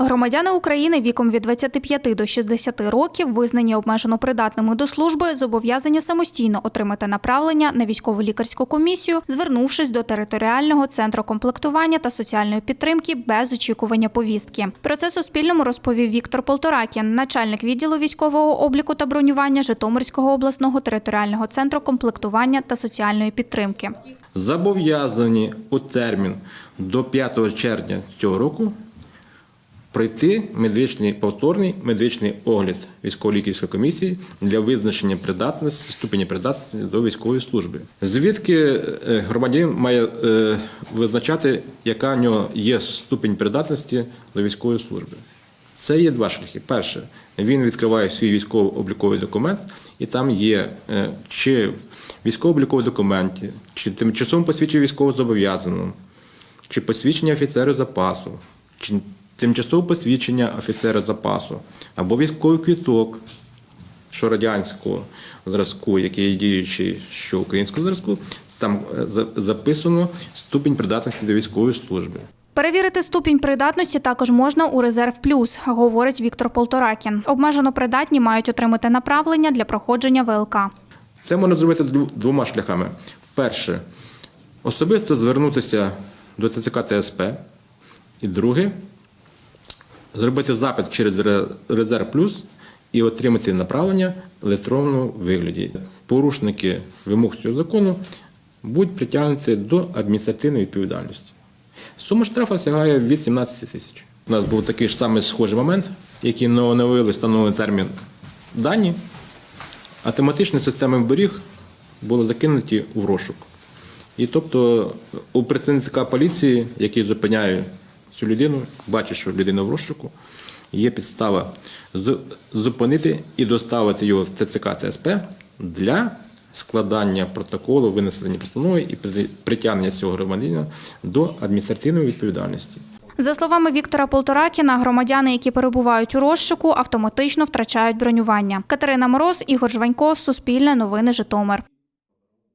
Громадяни України віком від 25 до 60 років, визнані обмежено придатними до служби, зобов'язані самостійно отримати направлення на військову лікарську комісію, звернувшись до територіального центру комплектування та соціальної підтримки без очікування повістки. Про це Суспільному розповів Віктор Полторакін, начальник відділу військового обліку та бронювання Житомирського обласного територіального центру комплектування та соціальної підтримки. зобов'язані у термін до 5 червня цього року пройти медичний повторний медичний огляд військово-лікарської комісії для визначення придатності ступені придатності до військової служби. Звідки е, громадянин має е, визначати, яка в нього є ступінь придатності до військової служби? Це є два шляхи. Перше, він відкриває свій військово-обліковий документ, і там є е, чи військово-обліковий документ, чи тимчасово посвідчення військовозобов'язаного, чи посвідчення офіцера запасу, чи тимчасове посвідчення офіцера запасу, або військовий квіток, що радянського зразку, який є діючий, що українського зразку, там е, записано ступінь придатності до військової служби. Перевірити ступінь придатності також можна у резерв плюс, говорить Віктор Полторакін. Обмежено придатні мають отримати направлення для проходження ВЛК. Це можна зробити двома шляхами. Перше, особисто звернутися до ТЦК ТСП. І друге, зробити запит через Резерв Плюс і отримати направлення в електронному вигляді. Порушники вимог цього закону будуть притягнуті до адміністративної відповідальності. Сума штрафу сягає від 17 тисяч. У нас був такий ж самий схожий момент, який не оновили встановлений термін дані, автоматичні системи беріг були закинуті у розшук. І тобто у представника поліції, який зупиняє цю людину, бачить, що людина в розшуку, є підстава зупинити і доставити його в ТЦК ТСП для складання протоколу, винесення постанови і притягнення цього громадянина до адміністративної відповідальності. За словами Віктора Полторакіна, громадяни, які перебувають у розшуку, автоматично втрачають бронювання. Катерина Мороз, Ігор Жванько, Суспільне новини Житомир.